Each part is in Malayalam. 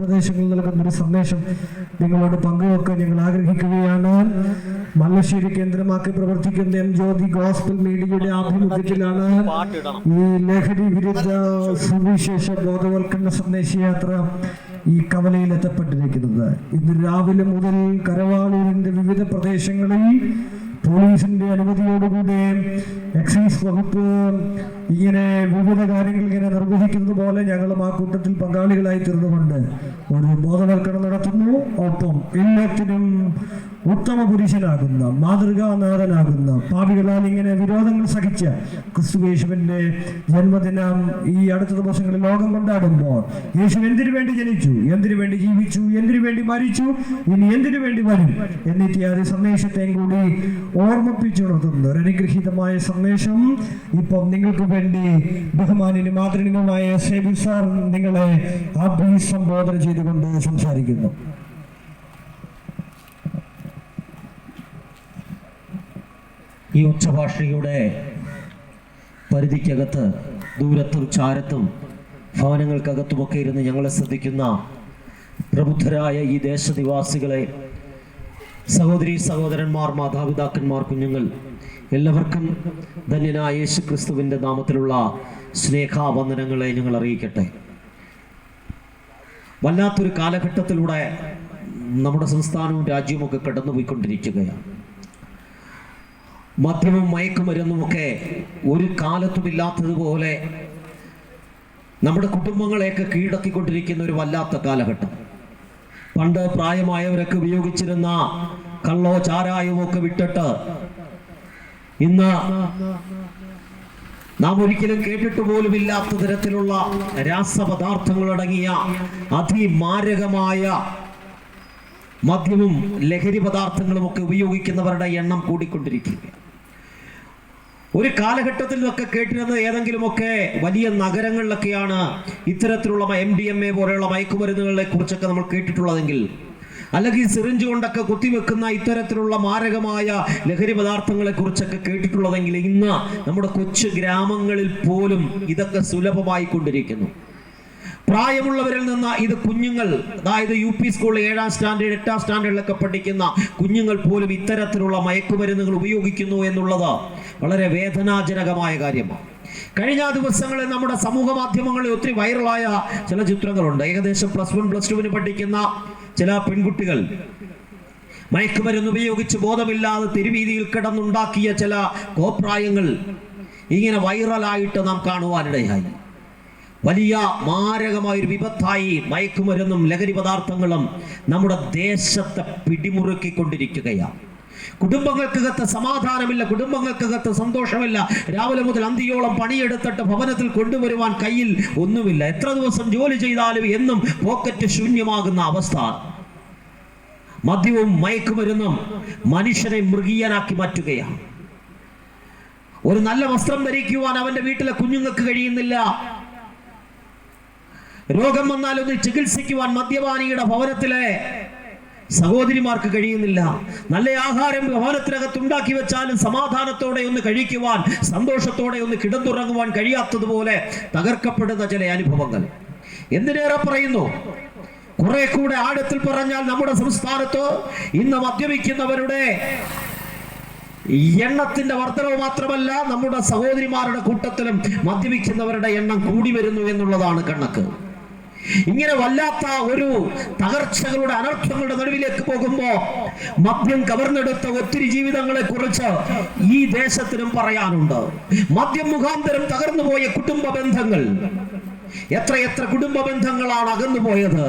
പ്രദേശങ്ങളിൽ നൽകുന്നൊരു സന്ദേശം നിങ്ങളോട് പങ്കുവെക്കാൻ ഞങ്ങൾ ആഗ്രഹിക്കുകയാണ്. മല്ലശ്ശേരി കേന്ദ്രമാക്കി പ്രവർത്തിക്കുന്ന എം ജ്യോതി ഗോസ്ബൽ മീഡിയയുടെ ആഭിമുഖ്യത്തിലാണ് ഈ ലഹരി വിരുദ്ധ സുവിശേഷ ബോധവൽക്കരണ സന്ദേശയാത്ര ഈ കവലയിൽ എത്തപ്പെട്ടിരിക്കുന്നത്. ഇന്ന് രാവിലെ മുതൽ കരവാളൂരിന്റെ വിവിധ പ്രദേശങ്ങളിൽ പോലീസിന്റെ അനുമതിയോടുകൂടി എക്സൈസ് വകുപ്പ് ഇങ്ങനെ വിവിധ കാര്യങ്ങൾ ഇങ്ങനെ നിർവഹിക്കുന്നത് പോലെ ഞങ്ങളും ആ കൂട്ടത്തിൽ പങ്കാളികളായി തീർന്നുകൊണ്ട് ഒരു ബോധവൽക്കരണം നടത്തുന്നു. ഒപ്പം എല്ലാത്തിനും ഉത്തമ പുരുഷനാകുന്ന മാതൃകാനാഥനാകുന്ന പാപികളാൽ ഇങ്ങനെ വിരോധങ്ങൾ സഹിച്ച ക്രിസ്തുയേശുവിന്റെ ജന്മദിനം ഈ അടുത്ത ദിവസങ്ങളിൽ ലോകം കൊണ്ടാടുമ്പോൾ യേശു എന്തിനു വേണ്ടി ജനിച്ചു? എന്തിനു വേണ്ടി ജീവിച്ചു? എന്തിനു വേണ്ടി മരിച്ചു? ഇനി എന്തിനു വേണ്ടി വരും? എന്നിട്ട് എന്നിത്യാദി സന്ദേശത്തെയും കൂടി ഓർമ്മിപ്പിച്ചുണർത്തുന്ന ഒരു അനുഗ്രഹീതമായ സന്ദേശം ഇപ്പം നിങ്ങൾക്ക് വേണ്ടി ബഹുമാനിനും ആദരണീയനുമായ സേബി സാർ നിങ്ങളെ അഭിസംബോധന ചെയ്തുകൊണ്ട് സംസാരിക്കുന്നു. ഈ ഉച്ചഭാഷയുടെ പരിധിക്കകത്ത് ദൂരത്തും ചാരത്തും ഭവനങ്ങൾക്കകത്തുമൊക്കെ ഇരുന്ന് ഞങ്ങളെ ശ്രദ്ധിക്കുന്ന പ്രബുദ്ധരായ ഈ ദേശനിവാസികളെ സഹോദരി സഹോദരന്മാർ മാതാപിതാക്കന്മാർ കുഞ്ഞുങ്ങൾ എല്ലാവർക്കും ധന്യനായ യേശു ക്രിസ്തുവിന്റെ നാമത്തിലുള്ള സ്നേഹാവന്ദനങ്ങളെ ഞങ്ങൾ അറിയിക്കട്ടെ. വല്ലാത്തൊരു കാലഘട്ടത്തിലൂടെ നമ്മുടെ സംസ്ഥാനവും രാജ്യവും ഒക്കെ കടന്നുപോയിക്കൊണ്ടിരിക്കുകയാണ്. മദ്യവും മയക്കുമരുന്നുമൊക്കെ ഒരു കാലത്തുമില്ലാത്തതുപോലെ നമ്മുടെ കുടുംബങ്ങളെയൊക്കെ കീഴടക്കിക്കൊണ്ടിരിക്കുന്ന ഒരു വല്ലാത്ത കാലഘട്ടം. പണ്ട് പ്രായമായവരൊക്കെ ഉപയോഗിച്ചിരുന്ന കള്ളോ ചാരായമോ ഒക്കെ വിട്ടിട്ട് ഇന്ന് നാം ഒരിക്കലും കേട്ടിട്ട് പോലും ഇല്ലാത്ത തരത്തിലുള്ള രാസപദാർത്ഥങ്ങളടങ്ങിയ അതിമാരകമായ മദ്യവും ലഹരി പദാർത്ഥങ്ങളും ഒക്കെ ഉപയോഗിക്കുന്നവരുടെ എണ്ണം കൂടിക്കൊണ്ടിരിക്കുക ഒരു കാലഘട്ടത്തിൽ നിന്നൊക്കെ കേട്ടിരുന്നത് ഏതെങ്കിലുമൊക്കെ വലിയ നഗരങ്ങളിലൊക്കെയാണ് ഇത്തരത്തിലുള്ള എം ഡി എം എ പോലെയുള്ള മയക്കുമരുന്നുകളെ കുറിച്ചൊക്കെ നമ്മൾ കേട്ടിട്ടുള്ളതെങ്കിൽ അല്ലെങ്കിൽ സിറിഞ്ച് കൊണ്ടൊക്കെ കുത്തിവെക്കുന്ന ഇത്തരത്തിലുള്ള മാരകമായ ലഹരി പദാർത്ഥങ്ങളെ കുറിച്ചൊക്കെ കേട്ടിട്ടുള്ളതെങ്കിൽ ഇന്ന് നമ്മുടെ കൊച്ചു ഗ്രാമങ്ങളിൽ പോലും ഇതൊക്കെ സുലഭമായി കൊണ്ടിരിക്കുന്നു പ്രായമുള്ളവരിൽ നിന്ന് ഇത് കുഞ്ഞുങ്ങൾ അതായത് യു പി സ്കൂളിൽ ഏഴാം സ്റ്റാൻഡേർഡ് എട്ടാം സ്റ്റാൻഡേർഡിലൊക്കെ പഠിക്കുന്ന കുഞ്ഞുങ്ങൾ പോലും ഇത്തരത്തിലുള്ള മയക്കുമരുന്നുകൾ ഉപയോഗിക്കുന്നു എന്നുള്ളത് വളരെ വേദനാജനകമായ കാര്യമാണ്. കഴിഞ്ഞ ദിവസങ്ങളിൽ നമ്മുടെ സമൂഹ മാധ്യമങ്ങളിൽ ഒത്തിരി വൈറലായ ചില ചിത്രങ്ങളുണ്ട്. ഏകദേശം പ്ലസ് വൺ പ്ലസ് ടുവിന് പഠിക്കുന്ന ചില പെൺകുട്ടികൾ മയക്കുമരുന്ന് ഉപയോഗിച്ച് ബോധമില്ലാതെ തെരുവീതിയിൽ കിടന്നുണ്ടാക്കിയ ചില കോപ്രായങ്ങൾ ഇങ്ങനെ വൈറലായിട്ട് നാം കാണുവാനിടയായി. വലിയ മാരകമായ ഒരു വിപത്തായി മയക്കുമരുന്നും ലഹരി പദാർത്ഥങ്ങളും നമ്മുടെ ദേശത്തെ പിടിമുറുക്കിക്കൊണ്ടിരിക്കുകയാണ് കുടുംബങ്ങൾക്കകത്ത് സമാധാനമില്ല കുടുംബങ്ങൾക്കകത്ത് സന്തോഷമില്ല. രാവിലെ മുതൽ അന്തിയോളം പണിയെടുത്തിട്ട് ഭവനത്തിൽ കൊണ്ടുവരുവാൻ കയ്യിൽ ഒന്നുമില്ല. എത്ര ദിവസം ജോലി ചെയ്താലും എന്നും പോക്കറ്റ് ശൂന്യമാകുന്ന അവസ്ഥ. മദ്യവും മയക്കുമരുന്നും മനുഷ്യനെ മൃഗീയനാക്കി മാറ്റുകയാണ് ഒരു നല്ല വസ്ത്രം ധരിക്കുവാൻ അവന്റെ വീട്ടിലെ കുഞ്ഞുങ്ങൾക്ക് കഴിയുന്നില്ല. രോഗം വന്നാൽ ഒന്ന് ചികിത്സിക്കുവാൻ മദ്യപാനിയുടെ ഭവനത്തിലെ സഹോദരിമാർക്ക് കഴിയുന്നില്ല. നല്ല ആഹാരം ഭവനത്തിനകത്ത് ഉണ്ടാക്കി വെച്ചാലും സമാധാനത്തോടെ ഒന്ന് കഴിക്കുവാൻ സന്തോഷത്തോടെ ഒന്ന് കിടന്നുറങ്ങുവാൻ കഴിയാത്തതുപോലെ തകർക്കപ്പെടുന്ന ചില അനുഭവങ്ങൾ. എന്തിനേറെ പറയുന്നു? കുറെ കൂടെ ആഴത്തിൽ പറഞ്ഞാൽ നമ്മുടെ സംസ്ഥാനത്ത് ഇന്ന് മദ്യപിക്കുന്നവരുടെ എണ്ണത്തിന്റെ വർധനവ് മാത്രമല്ല നമ്മുടെ സഹോദരിമാരുടെ കൂട്ടത്തിലും മദ്യപിക്കുന്നവരുടെ എണ്ണം കൂടി വരുന്നു എന്നുള്ളതാണ് കണക്ക്. ഇങ്ങനെ വല്ലാത്ത ഒരു തകർച്ചകളുടെ അനർത്ഥങ്ങളുടെ നടുവിലേക്ക് പോകുമ്പോ മദ്യം കവർന്നെടുത്ത ഒത്തിരി ജീവിതങ്ങളെ കുറിച്ച് ഈ ദേശത്തിനും പറയാനുണ്ട്. മദ്യം മുഖാന്തരം തകർന്നുപോയ കുടുംബ ബന്ധങ്ങൾ. എത്ര എത്ര കുടുംബ ബന്ധങ്ങളാണ് അകന്നു പോയത്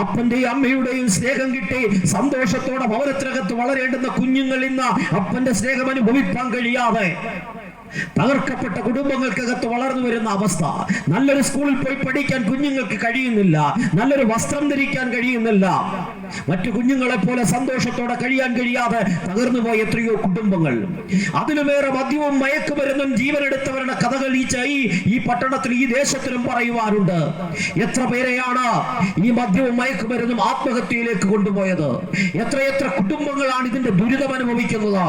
അപ്പന്റെയും അമ്മയുടെയും സ്നേഹം കിട്ടി സന്തോഷത്തോടെ ഭവനത്തിനകത്ത് വളരേണ്ടുന്ന കുഞ്ഞുങ്ങൾ ഇന്ന് അപ്പന്റെ സ്നേഹം അനുഭവിക്കാൻ കഴിയാതെ തകർക്കപ്പെട്ട കുടുംബങ്ങൾക്കകത്ത് വളർന്നു വരുന്ന അവസ്ഥ. നല്ലൊരു സ്കൂളിൽ പോയി പഠിക്കാൻ കുഞ്ഞുങ്ങൾക്ക് കഴിയുന്നില്ല. നല്ലൊരു വസ്ത്രം ധരിക്കാൻ കഴിയുന്നില്ല. മറ്റു കുഞ്ഞുങ്ങളെ പോലെ സന്തോഷത്തോടെ കഴിയാൻ കഴിയാതെ തകർന്നു പോയ എത്രയോ കുടുംബങ്ങൾ. അതിനുമേറെ മദ്യവും മയക്കുമരുന്നും ജീവനെടുത്തവരുടെ കഥകൾ ഈ ചൈ ഈ പട്ടണത്തിൽ ഈ ദേശത്തിലും പറയുവാനുണ്ട്. എത്ര പേരെയാണ് ഈ മദ്യവും മയക്കുമരുന്നും ആത്മഹത്യയിലേക്ക് കൊണ്ടുപോയത്? എത്രയെത്ര കുടുംബങ്ങളാണ് ഇതിന്റെ ദുരിതം അനുഭവിക്കുന്നത്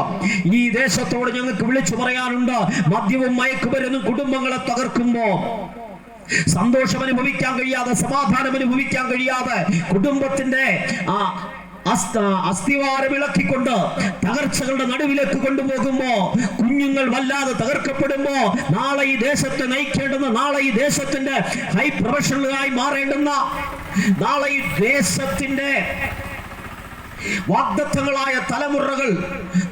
ഈ ദേശത്തോട് ഞങ്ങൾക്ക് വിളിച്ചു പറയാനുണ്ട്. മദ്യവും മയക്കുമരുന്നും കുടുംബങ്ങളെ തകർക്കുമോ? സന്തോഷം അനുഭവിക്കാൻ കഴിയാതെ സമാധാനം അനുഭവിക്കാൻ കഴിയാതെ കുടുംബത്തിന്റെ ആ അസ്ഥിവാരം ഇളക്കിക്കൊണ്ട് തകർച്ചകളുടെ നടുവിലേക്ക് കൊണ്ടുപോകുമ്പോ കുഞ്ഞുങ്ങൾ വല്ലാതെ തകർക്കപ്പെടുമ്പോ നാളെ ഈ ദേശത്തെ നയിക്കേണ്ടുന്ന നാളെ ഈ ദേശത്തിന്റെ ഹൈ പ്രൊഫഷണലായി മാറേണ്ടുന്ന നാളെ ഈ ദേശത്തിന്റെ വാഗ്ദത്തങ്ങളായ തലമുറകൾ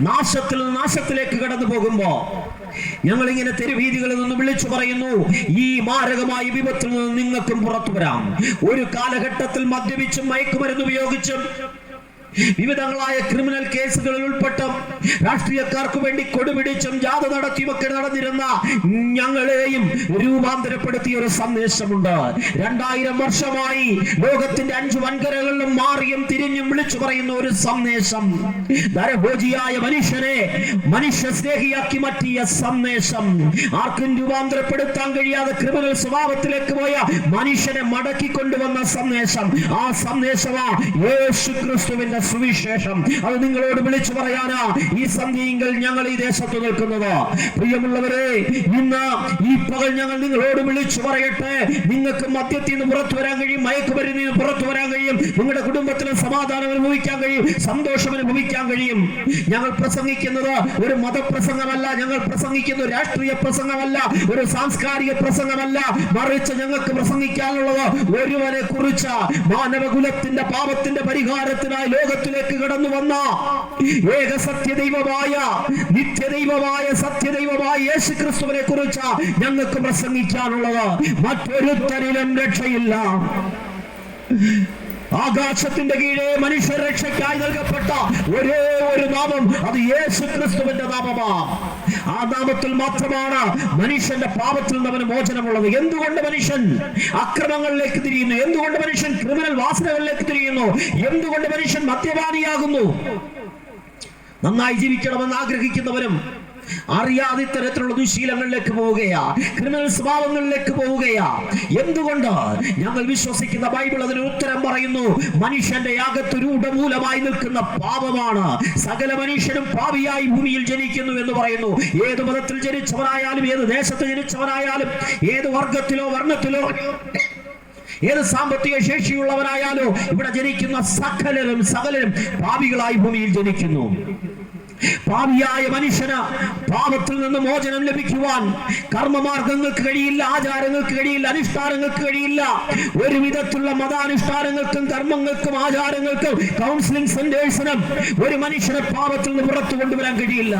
നാശത്തിൽ നാശത്തിലേക്ക് കടന്നു പോകുമ്പോ ഞങ്ങൾ ഇങ്ങനെ തെരുവീതികളിൽ നിന്ന് വിളിച്ചു പറയുന്നു ഈ മാരകമായ വിപത്തിൽ നിന്ന് നിങ്ങൾക്കും പുറത്തു വരാം. ഒരു കാലഘട്ടത്തിൽ മദ്യപിച്ചും മയക്കുമരുന്ന് ഉപയോഗിച്ചും വിവിധങ്ങളായ ക്രിമിനൽ കേസുകളിൽ ഉൾപ്പെട്ടും രാഷ്ട്രീയക്കാർക്ക് വേണ്ടി കൊടുപിടിച്ചും ജാഥ നടത്തിയുമൊക്കെ നടന്നിരുന്ന ഞങ്ങളെയും രൂപാന്തരപ്പെടുത്തിയ ഒരു സന്ദേശമുണ്ട്. രണ്ടായിരം വർഷമായി ലോകത്തിന്റെ അഞ്ചു വൻകരകളിലും മാറിയും തിരിഞ്ഞും വിളിച്ചു പറയുന്ന ഒരു സന്ദേശം. നരഭോജിയായ മനുഷ്യനെ മനുഷ്യ സ്നേഹിയാക്കി മാറ്റിയ സന്ദേശം. ആർക്കും രൂപാന്തരപ്പെടുത്താൻ കഴിയാതെ ക്രിമിനൽ സ്വഭാവത്തിലേക്ക് പോയ മനുഷ്യനെ മടക്കി കൊണ്ടുവന്ന സന്ദേശം. ആ സന്ദേശമാ യേശു ക്രിസ്തുവിന്റെ സുവിശേഷം. അത് നിങ്ങളോട് വിളിച്ചു പറയാനാ ഈ സന്ധിയെങ്കിൽ ഞങ്ങൾ ഈ ദേശത്ത് നിൽക്കുന്നത്. പ്രിയമുള്ളവരെ ഇന്ന് ഈ പകൽ ഞങ്ങൾ നിങ്ങളോട് വിളിച്ചു പറയട്ടെ. നിങ്ങൾക്ക് മദ്യത്തിൽ നിന്ന് പുറത്തു വരാൻ കഴിയും മയക്കുമരുന്നിൽ നിന്ന് പുറത്തു വരാൻ കഴിയും നിങ്ങളുടെ കുടുംബത്തിന് സമാധാനം അനുഭവിക്കാൻ കഴിയും സന്തോഷം അനുഭവിക്കാൻ കഴിയും. ഞങ്ങൾ പ്രസംഗിക്കുന്നത് ഒരു മതപ്രസംഗമല്ല ഞങ്ങൾ പ്രസംഗിക്കുന്ന രാഷ്ട്രീയ പ്രസംഗമല്ല ഒരു സാംസ്കാരിക പ്രസംഗമല്ല. മറിച്ച് ഞങ്ങൾക്ക് പ്രസംഗിക്കാനുള്ളത് ഒരുവനെ കുറിച്ച മാനവകുലത്തിന്റെ പാപത്തിന്റെ പരിഹാരത്തിനായി ലോകത്തിലേക്ക് കടന്നു വന്ന ഏക സത്യദൈവമായ നിത്യദൈവമായ സത്യദൈവമായ യേശു ക്രിസ്തുവിനെ കുറിച്ച് ഞങ്ങൾക്ക് പ്രസംഗിക്കാനുള്ളത് മറ്റൊരുത്തരിലും രക്ഷയില്ല. ആകാശത്തിന്റെ കീഴെ മനുഷ്യ രക്ഷയ്ക്കായി നൽകപ്പെട്ട ഒരേ ഒരു നാമം അത് യേശു ക്രിസ്തുവിന്റെ നാമമാ. ആ നാമത്തിൽ മാത്രമാണ് മനുഷ്യന്റെ പാപത്തിൽ നിന്ന് അവന് മോചനമുള്ളത്. എന്തുകൊണ്ട് മനുഷ്യൻ അക്രമങ്ങളിലേക്ക് തിരിയുന്നു? എന്തുകൊണ്ട് മനുഷ്യൻ ക്രിമിനൽ വാസനകളിലേക്ക് തിരിയുന്നു? എന്തുകൊണ്ട് മനുഷ്യൻ മദ്യപാനിയാകുന്നു? നന്നായി ജീവിക്കണമെന്ന് ആഗ്രഹിക്കുന്നവരും അറിയാതെ ഇത്തരത്തിലുള്ള ദുശീലങ്ങളിലേക്ക് പോവുകയാ. ക്രിമിനൽ സ്വഭാവങ്ങളിലേക്ക് പോവുകയാ. എന്തുകൊണ്ട്? ഞങ്ങൾ വിശ്വസിക്കുന്ന ബൈബിൾ അതിന് ഉത്തരം പറയുന്നു. മനുഷ്യന്റെ യാഗത്ത് രൂഢമൂലമായി നിൽക്കുന്ന പാപമാണ്. സകല മനുഷ്യനും പാപിയായി ഭൂമിയിൽ ജനിക്കുന്നു എന്ന് പറയുന്നു. ഏത് മതത്തിൽ ജനിച്ചവനായാലും ഏത് ദേശത്ത് ജനിച്ചവനായാലും ഏത് വർഗത്തിലോ വർണത്തിലോ ഏത് സാമ്പത്തിക ശേഷിയുള്ളവരായാലോ ഇവിടെ ജനിക്കുന്ന സകലരും സകലരും പാപികളായി ഭൂമിയിൽ ജനിക്കുന്നു. പാപിയായ മനുഷ്യന് പാപത്തിൽ നിന്ന് മോചനം ലഭിക്കുവാൻ കർമ്മമാർഗങ്ങൾക്ക് കഴിയില്ല ആചാരങ്ങൾക്ക് കഴിയില്ല അനുഷ്ഠാനങ്ങൾക്ക് കഴിയില്ല. ഒരു വിധത്തിലുള്ള മതാനുഷ്ഠാനങ്ങൾക്കും കർമ്മങ്ങൾക്കും ആചാരങ്ങൾക്കും കൗൺസിലിംഗ് സെന്റേഴ്സിനും ഒരു മനുഷ്യനെ പാപത്തിൽ നിന്ന് പുറത്തു കൊണ്ടുവരാൻ കഴിയില്ല.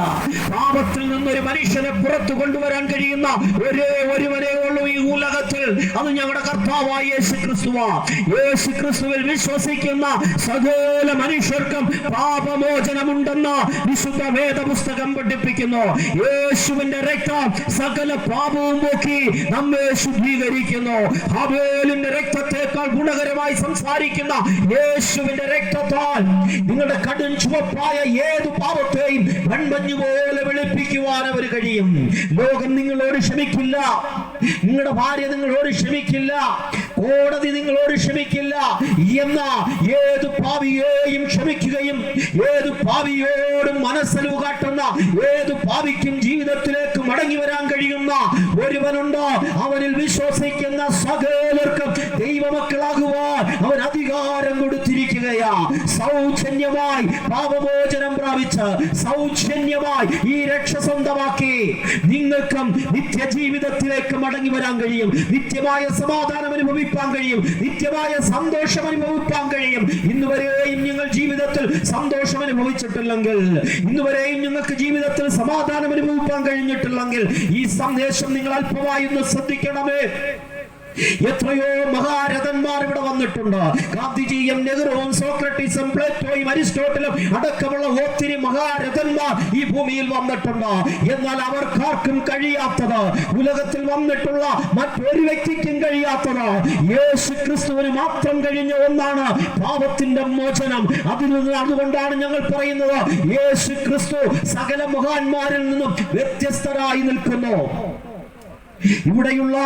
പാപത്തിൽ നിന്ന് ഒരു മനുഷ്യനെ പുറത്തു കൊണ്ടുവരാൻ കഴിയുന്ന ഒരേ ഒരുവരേ ഉള്ളൂ ഈ ഉലകത്തിൽ. അത് ഞങ്ങളുടെ കർത്താവായ യേശു ക്രിസ്തുവാ യേശു ക്രിസ്തുവിൽ വിശ്വസിക്കുന്ന സകല മനുഷ്യർക്കും പാപമോചനമുണ്ടെന്ന് വിശുദ്ധ വേദപുസ്തകം പഠിപ്പിക്കുന്നു. യേശുവിന്റെ രക്തം സകല പാപവും പോക്കി നമ്മെ ശുദ്ധീകരിക്കുന്നു. ഹബേലിന്റെ രക്തത്തെക്കാൾ ഗുണകരമായി സംസാരിക്കുന്ന യേശുവിന്റെ രക്തത്താൽ നിങ്ങളുടെ കടും ചുവപ്പായ ഏത് പാപത്തെയും വെൺമഞ്ഞു പോലെ വെളുപ്പിക്കുവാൻ അവർ കഴിയും. ലോകം നിങ്ങളോട് ക്ഷമിക്കില്ല. നിങ്ങളുടെ ഭാര്യ നിങ്ങളോട് ക്ഷമിക്കില്ല. കോടതി നിങ്ങളോട് ക്ഷമിക്കില്ല എന്ന ഏത് പാവിയെയും ക്ഷമിക്കുകയും ഏത് പാവിയോടും മനസ്സലിവ് കാട്ടുന്ന ഏത് പാവിക്കും ജീവിതത്തിലേക്ക് മടങ്ങി വരാൻ കഴിയുന്ന ഒരുവനുണ്ടോ. അവനിൽ വിശ്വസിക്കുന്ന സകലർക്കും ദൈവമക്കളാകുവാൻ അവൻ അധികാരം സൗജന്യമായി പാപമോചനം പ്രാപിച്ച് സൗജന്യമായി ഈ രക്ഷ സ്വന്തമാക്കി. നിങ്ങൾക്കും നിത്യജീവിതത്തിലേക്ക് മടങ്ങി വരാൻ കഴിയും. നിത്യമായ സമാധാനം അനുഭവിക്കാൻ കഴിയും. നിത്യമായ സന്തോഷം അനുഭവിക്കാൻ കഴിയും. ഇന്ന് വരെയും നിങ്ങൾ ജീവിതത്തിൽ സന്തോഷം അനുഭവിച്ചിട്ടില്ലെങ്കിൽ ഇന്ന് വരെയും നിങ്ങൾക്ക് ജീവിതത്തിൽ സമാധാനം അനുഭവിക്കാൻ കഴിഞ്ഞിട്ടില്ലെങ്കിൽ ഈ സന്ദേശം നിങ്ങൾ അല്പമായി ഒന്ന് ശ്രദ്ധിക്കണമേ. എത്രയോ മഹാരഥന്മാർ ഇവിടെ വന്നിട്ടുണ്ട്. ഗാന്ധിജിയും നെഹ്റുവും സോക്രട്ടീസും പ്ലേറ്റോയും അരിസ്റ്റോട്ടിലും അടക്കമുള്ള ഒത്തിരി മഹാരഥന്മാർ ഈ ഭൂമിയിൽ വന്നിട്ടുണ്ട്. എന്നാൽ അവർക്കാർക്കും കഴിയാത്തത് ഉലകത്തിൽ വന്നിട്ടുള്ള മറ്റൊരു വ്യക്തിക്കും കഴിയാത്തത് യേശു ക്രിസ്തുവിന് മാത്രം കഴിഞ്ഞ ഒന്നാണ് പാപത്തിന്റെ മോചനം. അതിൽ നിന്ന് അതുകൊണ്ടാണ് ഞങ്ങൾ പറയുന്നത് യേശു ക്രിസ്തു സകല മഹാന്മാരിൽ നിന്നും വ്യത്യസ്തരായി നിൽക്കുന്നു. ഇവിടെയുള്ള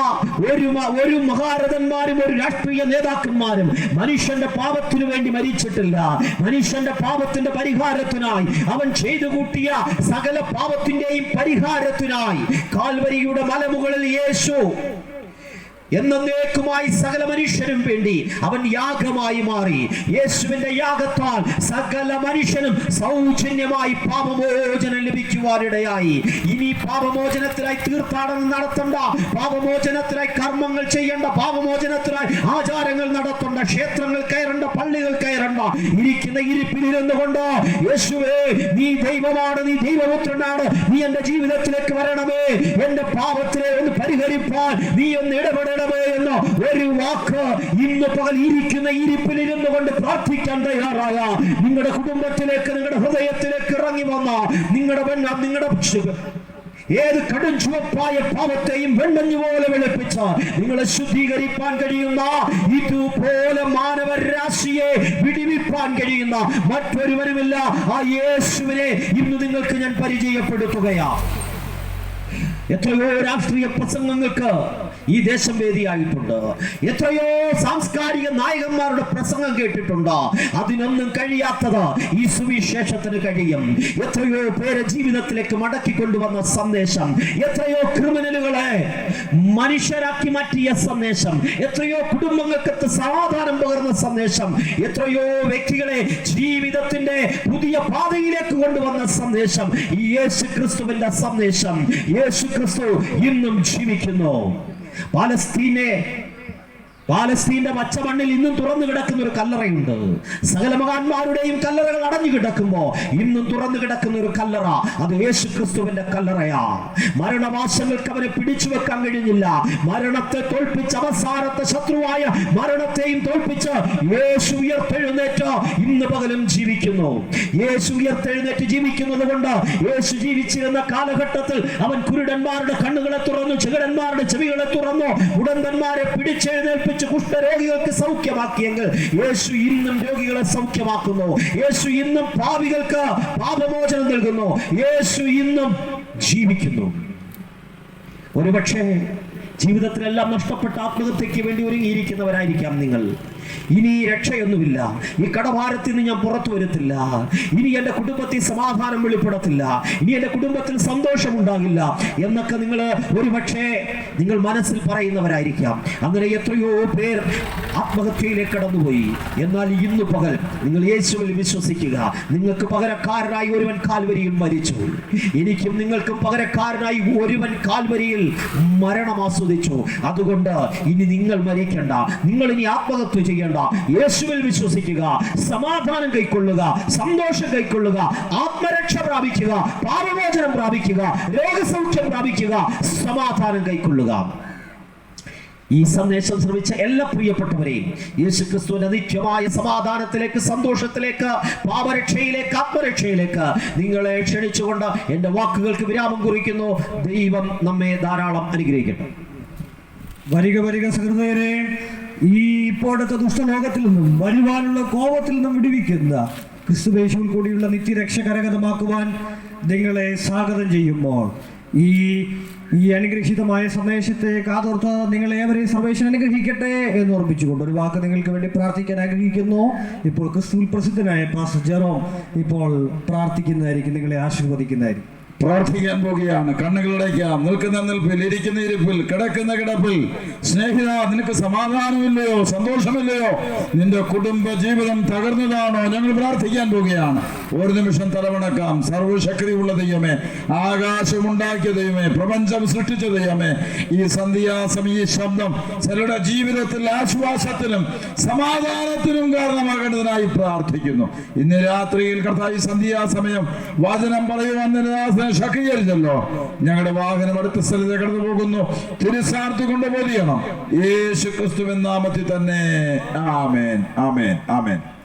ഒരു ഒരു മഹാരഥന്മാരും ഒരു രാഷ്ട്രീയ നേതാക്കന്മാരും മനുഷ്യന്റെ പാപത്തിനു വേണ്ടി മരിച്ചിട്ടില്ല. മനുഷ്യന്റെ പാപത്തിന്റെ പരിഹാരത്തിനായി അവൻ ചെയ്തു കൂട്ടിയ സകല പാപത്തിന്റെയും പരിഹാരത്തിനായി കാൽവരിയുടെ മലമുകളിൽ യേശു എന്നേക്കുമായി സകല മനുഷ്യനും വേണ്ടി അവൻ യാഗമായി മാറി. യേശുവിന്റെ യാഗത്താൽ സകല മനുഷ്യനും സൗജന്യമായി പാപമോചനം ലഭിക്കുവാനിടയായി. ഇനി പാപമോചനത്തിനായി തീർത്ഥാടനം നടത്തണ്ട പാപമോചനത്തിനായി കർമ്മങ്ങൾ ചെയ്യേണ്ട പാപമോചനത്തിനായി ആചാരങ്ങൾ നടത്തണ്ട ക്ഷേത്രങ്ങൾ കയറേണ്ട പള്ളികൾ കയറേണ്ട ഇരിക്കുന്ന ഇരിപ്പിലിരുന്നു കൊണ്ട് യേശുവേ നീ ദൈവമാണ് നീ ദൈവപുത്രനാണ്. നീ എന്റെ ജീവിതത്തിലേക്ക് വരണമേ. എന്റെ പാപത്തിനെ ഒന്ന് പരിഹരിപ്പാൻ നീ ഒന്ന് ഇടപെടണമേ എന്ന് ഒരു വാക്ക് ഇന്ന് പകൽ ഇരിക്കുന്ന ഇരിപ്പിലിരുന്നു കൊണ്ട് പ്രാർത്ഥിക്കാൻ തയ്യാറായ നിങ്ങളുടെ കുടുംബത്തിലേക്ക് നിങ്ങളുടെ ഹൃദയത്തിലേക്ക് ഇറങ്ങി വന്ന നിങ്ങളുടെ നിങ്ങളുടെ ഏത് കടും ചുവപ്പായ പാപത്തെയും വെണ്ണഞ്ഞു പോലെ വെളുപ്പിച്ച നിങ്ങളെ ശുദ്ധീകരിപ്പാൻ കഴിയുന്ന ഇതുപോലെ മാനവരാശിയെ വിടിവിപ്പാൻ കഴിയുന്ന മറ്റൊരുവരുമില്ല. ആ യേശുവിനെ ഇന്ന് നിങ്ങൾക്ക് ഞാൻ പരിചയപ്പെടുത്തുകയാ എത്രയോ രാഷ്ട്രീയ പ്രസംഗങ്ങൾക്ക് ഈ ദേശം വേദിയായിട്ടുണ്ട്. എത്രയോ സാംസ്കാരിക നായകന്മാരുടെ പ്രസംഗം കേട്ടിട്ടുണ്ട്. അതിനൊന്നും കഴിയാത്തത് ഈ സുവിശേഷത്തിന് കഴിയും. എത്രയോ പേരെ ജീവിതത്തിലേക്ക് മടക്കി കൊണ്ടുവന്ന സന്ദേശം. എത്രയോ ക്രിമിനലുകളെ മനുഷ്യരാക്കി മാറ്റിയ സന്ദേശം. എത്രയോ കുടുംബങ്ങൾക്ക് സമാധാനം പകർന്ന സന്ദേശം. എത്രയോ വ്യക്തികളെ ജീവിതത്തിന്റെ പുതിയ പാതയിലേക്ക് കൊണ്ടുവന്ന സന്ദേശം. ഈ യേശു ക്രിസ്തുവിന്റെ സന്ദേശം. യേശു ക്രിസ്തു ഇന്നും ജീവിക്കുന്നു. പാലസ്തീനെ പാലസ്തീന്റെ പച്ചമണ്ണിൽ ഇന്നും തുറന്നു കിടക്കുന്ന ഒരു കല്ലറയുണ്ട്. സകല മഹാന്മാരുടെയും കല്ലറകൾ അടഞ്ഞു കിടക്കുമ്പോ ഇന്നും തുറന്നു കിടക്കുന്ന ഒരു കല്ലറ. അത് യേശു ക്രിസ്തുവിന്റെ കല്ലറയാ. മരണവാസങ്ങൾക്ക് അവനെ പിടിച്ചു വെക്കാൻ കഴിഞ്ഞില്ല. മരണത്തെ തോൽപ്പിച്ച് അവസാനത്തെ ശത്രുവായ മരണത്തെയും തോൽപ്പിച്ച് യേശു ഉയർത്തെഴുന്നേറ്റ് ഇന്ന് പകലും ജീവിക്കുന്നു. യേശു ഉയർത്തെഴുന്നേറ്റ് ജീവിക്കുന്നത് കൊണ്ട് യേശു ജീവിച്ചിരുന്ന കാലഘട്ടത്തിൽ അവൻ കുരുടന്മാരുടെ കണ്ണുകളെ തുറന്നു ചെകിടന്മാരുടെ ചെവികളെ തുറന്നു ഉടന്തന്മാരെ പിടിച്ചെഴുന്നേൽപ്പിച്ച് കുഷ്ഠരോഗികൾക്ക് സൗഖ്യമാക്കിയെങ്കിൽ യേശു ഇന്നും രോഗികളെ സൗഖ്യമാക്കുന്നു. യേശു ഇന്നും പാപികൾക്ക് പാപമോചനം നൽകുന്നു. യേശു ഇന്നും ജീവിക്കുന്നു. ഒരുപക്ഷെ ജീവിതത്തിലെല്ലാം നഷ്ടപ്പെട്ട ആത്മഹത്യക്ക് വേണ്ടി ഒരുങ്ങിയിരിക്കുന്നവരായിരിക്കാം നിങ്ങൾ. ഇനി രക്ഷയൊന്നുമില്ല. ഈ കടഭാരത്തിൽ നിന്ന് ഞാൻ പുറത്തു വരത്തില്ല. ഇനി എന്റെ കുടുംബത്തിൽ സമാധാനം വെളിപ്പെടത്തില്ല. ഇനി എന്റെ കുടുംബത്തിൽ സന്തോഷം ഉണ്ടാകില്ല എന്നൊക്കെ നിങ്ങൾ ഒരുപക്ഷെ നിങ്ങൾ മനസ്സിൽ പറയുന്നവരായിരിക്കാം. അങ്ങനെ എത്രയോ പേർ ആത്മഹത്യയിലേക്ക് കടന്നുപോയി. എന്നാൽ ഇന്ന് പകൽ നിങ്ങൾ യേശുവിൽ വിശ്വസിക്കുക. നിങ്ങൾക്ക് പകരക്കാരനായി ഒരുവൻ കാൽവരിയിൽ മരിച്ചു. എനിക്കും നിങ്ങൾക്കും പകരക്കാരനായി ഒരുവൻ കാൽവരിയിൽ മരണം ആസ്വദിച്ചു. അതുകൊണ്ട് ഇനി നിങ്ങൾ മരിക്കണ്ട. നിങ്ങൾ ഇനി ആത്മഹത്യ ചെയ്യേണ്ട യേശുവിൽ വിശ്വസിക്കുക സമാധാനം കൈക്കൊള്ളുക സന്തോഷം കൈക്കൊള്ളുക ആത്മരക്ഷ പ്രാപിക്കുക പാപമോചനം പ്രാപിക്കുക രോഗസൗഖ്യം പ്രാപിക്കുക സമാധാനം കൈക്കൊള്ളുക. ഈ സന്ദേശം ശ്രമിച്ച എല്ലാ പ്രിയപ്പെട്ടവരെയും യേശു ക്രിസ്തുവിന്റെ നിത്യമായ സമാധാനത്തിലേക്ക് സന്തോഷത്തിലേക്ക് പാപരക്ഷയിലേക്ക് ആത്മരക്ഷയിലേക്ക് നിങ്ങളെ ക്ഷണിച്ചുകൊണ്ട് എന്റെ വാക്കുകൾക്ക് വിരാമം കുറിക്കുന്നു. ദൈവം നമ്മെ ധാരാളം അനുഗ്രഹിക്കട്ടെ. വരിക വരിക സഹൃദയരെ. ഈ ഇപ്പോഴത്തെ ദുഷ്ടലോകത്തിൽ നിന്നും വരുവാനുള്ള കോപത്തിൽ നിന്നും വിടുവിക്കുന്ന ക്രിസ്തുവേശുവിൽ കൂടിയുള്ള നിത്യരക്ഷ കരഗതമാക്കുവാൻ നിങ്ങളെ സ്വാഗതം ചെയ്യുമ്പോൾ ഈ ഈ അനുഗ്രഹീതമായ സന്ദേശത്തെ കാതോർത്ത് നിങ്ങളേവരെയും സർവേശൻ അനുഗ്രഹിക്കട്ടെ എന്ന് ഓർമ്മിച്ചുകൊണ്ട് ഒരു വാക്ക് നിങ്ങൾക്ക് വേണ്ടി പ്രാർത്ഥിക്കാൻ ആഗ്രഹിക്കുന്നു. ഇപ്പോൾ ക്രിസ്തുവിൽ പ്രസിദ്ധനായ പാസ്റ്റർ ജെറോം ഇപ്പോൾ പ്രാർത്ഥിക്കുന്നതായിരിക്കും നിങ്ങളെ ആശീർവദിക്കുന്നതായിരിക്കും. പ്രാർത്ഥിക്കാൻ പോകുകയാണ് കണ്ണുകളടയ്ക്കാം നിൽക്കുന്ന നിൽപ്പിൽ ഇരിക്കുന്ന ഇരിപ്പിൽ കിടക്കുന്ന കിടപ്പിൽ. സ്നേഹിത നിനക്ക് സമാധാനമില്ലയോ? സന്തോഷമില്ലയോ? നിന്റെ കുടുംബ ജീവിതം തകർന്നതാണോ? ഞങ്ങൾ പ്രാർത്ഥിക്കാൻ പോവുകയാണ്. ഒരു നിമിഷം തലവണക്കാം. സർവശക്തി ഉള്ള ദൈവമേ ആകാശമുണ്ടാക്കിയ ദൈവമേ പ്രപഞ്ചം സൃഷ്ടിച്ച ദൈവമേ ഈ സന്ധ്യാസം ഈ ശബ്ദം ചിലരുടെ ജീവിതത്തിൽ ആശ്വാസത്തിനും സമാധാനത്തിനും കാരണമാകേണ്ടതിനായി പ്രാർത്ഥിക്കുന്നു. ഇന്ന് രാത്രിയിൽ കർത്താവ് സന്ധ്യാസമയം വചനം പറയുവാൻ നിരദാസനെ ശക്തീകരിച്ചല്ലോ ഞങ്ങളുടെ വാഹനം അടുത്ത സ്ഥലത്ത് കടന്നു പോകുന്നു. തിരുസാർത്ത് കൊണ്ട് യേശു ക്രിസ്തുവിൻ നാമത്തിൽ തന്നെ. ആമേൻ. ആമേൻ. ആമേൻ.